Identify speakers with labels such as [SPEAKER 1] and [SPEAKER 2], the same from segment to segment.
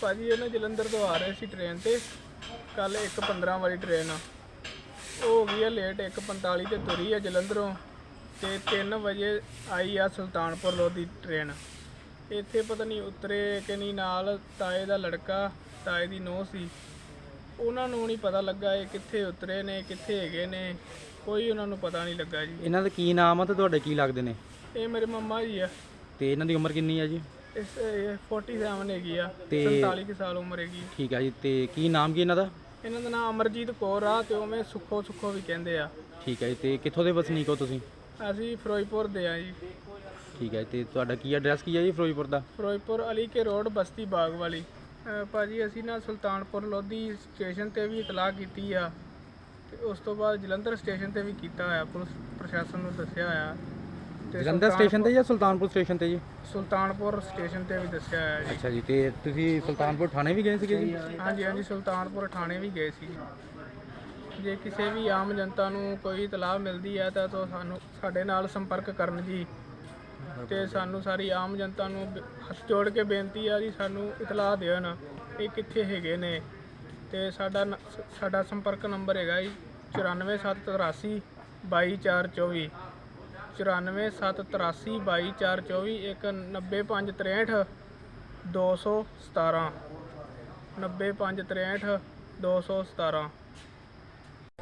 [SPEAKER 1] ਭਾਜੀ ਇਹ ਨਾ ਜਲੰਧਰ ਤੋਂ ਆ ਰਹੇ ਸੀ ਟ੍ਰੇਨ ਤੇ। ਕੱਲ 1:15 ਵਾਲੀ ਟ੍ਰੇਨ ਆ। ਉਹ ਹੋ ਗਈ ਆ ਲੇਟ 1:45 ਤੇ ਤੁਰੀ ਆ ਜਲੰਧਰੋਂ ਤੇ 3 ਵਜੇ ਆਈ ਆ ਸੁਲਤਾਨਪੁਰ ਲੋਧੀ ਟ੍ਰੇਨ ਇੱਥੇ ਪਤਾ ਨਹੀਂ ਉਤਰੇ ਕਿ ਨਹੀਂ ਨਾਲ ਤਾਏ ਦਾ ਲੜਕਾ ਤਾਏ ਦੀ ਨੂੰਹ ਸੀ। ਉਹਨਾਂ ਨੂੰ ਨਹੀਂ ਪਤਾ ਲੱਗਾ ਇਹ ਕਿੱਥੇ ਉਤਰੇ ਨੇ ਕਿੱਥੇ ਹੈਗੇ ਨੇ। ਕੋਈ ਉਹਨਾਂ ਨੂੰ ਪਤਾ ਨਹੀਂ ਲੱਗਾ ਜੀ।
[SPEAKER 2] ਇਹਨਾਂ ਦਾ ਕੀ ਨਾਮ ਆ ਤੇ ਤੁਹਾਡੇ ਕੀ ਲੱਗਦੇ ਨੇ?
[SPEAKER 1] ਇਹ ਮੇਰੇ ਮੰਮਾ ਜੀ ਆ।
[SPEAKER 2] ਤੇ ਇਹਨਾਂ ਦੀ ਉਮਰ ਕਿੰਨੀ ਆ ਜੀ?
[SPEAKER 1] ਇਸ ਇਹ 47 ਹੈਗੀ ਆ
[SPEAKER 2] ਤੇ-
[SPEAKER 1] 47 ਕੁ ਸਾਲ ਉਮਰ ਹੈਗੀ
[SPEAKER 2] ਠੀਕ ਆ ਜੀ ਤੇ ਕੀ ਨਾਮ ਕੀ ਇਹਨਾਂ ਦਾ?
[SPEAKER 1] ਇਹਨਾਂ ਦਾ ਨਾਮ ਅਮਰਜੀਤ ਕੌਰ ਆ ਤੇ ਉਵੇਂ ਸੁੱਖੋ ਸੁੱਖੋ ਵੀ ਕਹਿੰਦੇ ਆ।
[SPEAKER 2] ਠੀਕ ਹੈ ਜੀ ਤੇ ਕਿੱਥੋਂ ਦੇ ਵਸਨੀਕ ਹੋ ਤੁਸੀਂ?
[SPEAKER 1] ਅਸੀਂ ਫਿਰੋਜ਼ਪੁਰ ਦੇ ਆ ਜੀ।
[SPEAKER 2] ਠੀਕ ਹੈ ਤੇ ਤੁਹਾਡਾ ਕੀ ਐਡਰੈਸ ਕੀ ਹੈ ਜੀ ਫਿਰੋਜ਼ਪੁਰ ਦਾ?
[SPEAKER 1] ਫਿਰੋਜ਼ਪੁਰ ਅਲੀ ਕੇ ਰੋਡ ਬਸਤੀ ਬਾਗ ਵਾਲੀ ਭਾਜੀ ਅਸੀਂ ਨਾ ਸੁਲਤਾਨਪੁਰ ਲੋਧੀ ਸਟੇਸ਼ਨ ਤੇ ਵੀ ਇਤਲਾਹ ਕੀਤੀ ਆ। ਤੇ ਉਸ ਤੋਂ ਬਾਅਦ ਜਲੰਧਰ ਸਟੇਸ਼ਨ ਤੇ ਵੀ ਕੀਤਾ ਹੋਇਆ ਪੁਲਿਸ ਪ੍ਰਸ਼ਾਸਨ ਨੂੰ ਦੱਸਿਆ ਹੋਇਆ।
[SPEAKER 2] ਜਲੰਧਰ ਸਟੇਸ਼ਨ ਤੇ ਜਾਂ ਸੁਲਤਾਨਪੁਰ ਸਟੇਸ਼ਨ ਤੇ ਜੀ?
[SPEAKER 1] ਸੁਲਤਾਨਪੁਰ ਸਟੇਸ਼ਨ ਤੇ ਵੀ ਦੱਸਿਆ ਹੋਇਆ ਜੀ।
[SPEAKER 2] ਅੱਛਾ ਜੀ ਤੇ ਤੁਸੀਂ ਸੁਲਤਾਨਪੁਰ ਥਾਣੇ ਵੀ ਗਏ ਸੀਗੇ ਜੀ?
[SPEAKER 1] ਹਾਂਜੀ ਹਾਂਜੀ ਸੁਲਤਾਨਪੁਰ ਥਾਣੇ ਵੀ ਗਏ ਸੀ ਜੇ। ਕਿਸੇ ਵੀ ਆਮ ਜਨਤਾ ਨੂੰ ਕੋਈ ਇਤਲਾਹ ਮਿਲਦੀ ਹੈ ਤਾਂ ਤੋ ਸਾਨੂੰ ਸਾਡੇ ਨਾਲ ਸੰਪਰਕ ਕਰਨ ਜੀ। ਤੇ ਸਾਨੂੰ ਸਾਰੀ ਆਮ ਜਨਤਾ ਨੂੰ ਬ- ਹੱਥ ਜੋੜ ਕੇ ਬੇਨਤੀ ਆ ਜੀ ਸਾਨੂੰ ਇਤਲਾਹ ਦੇਣ ਇਹ ਕਿੱਥੇ ਹੈਗੇ ਨੇ। ਤੇ ਸਾਡਾ ਨ- ਸਾਡਾ ਸੰਪਰਕ ਨੰਬਰ ਹੈਗਾ ਜੀ 94783 22424 94783 22424 ਇੱਕ 90563 217 90563 217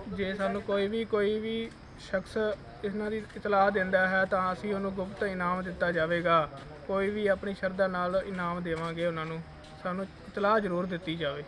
[SPEAKER 1] ਜੇ ਸਾਨੂੰ ਕੋਈ ਵੀ ਕੋਈ ਵੀ ਸ਼ਖਸ ਇਹਨਾਂ ਦੀ ਇਤਲਾਹ ਦਿੰਦਾ ਹੈ, ਤਾਂ ਅਸੀਂ ਉਹਨੂੰ ਗੁਪਤ ਇਨਾਮ ਦਿੱਤਾ ਜਾਵੇਗਾ। ਕੋਈ ਵੀ ਆਪਣੀ ਸ਼ਰਧਾ ਨਾਲ ਇਨਾਮ ਦੇਵਾਂਗੇ ਉਹਨਾਂ ਨੂੰ। ਸਾਨੂੰ ਇਤਲਾਹ ਜ਼ਰੂਰ ਦਿੱਤੀ ਜਾਵੇ।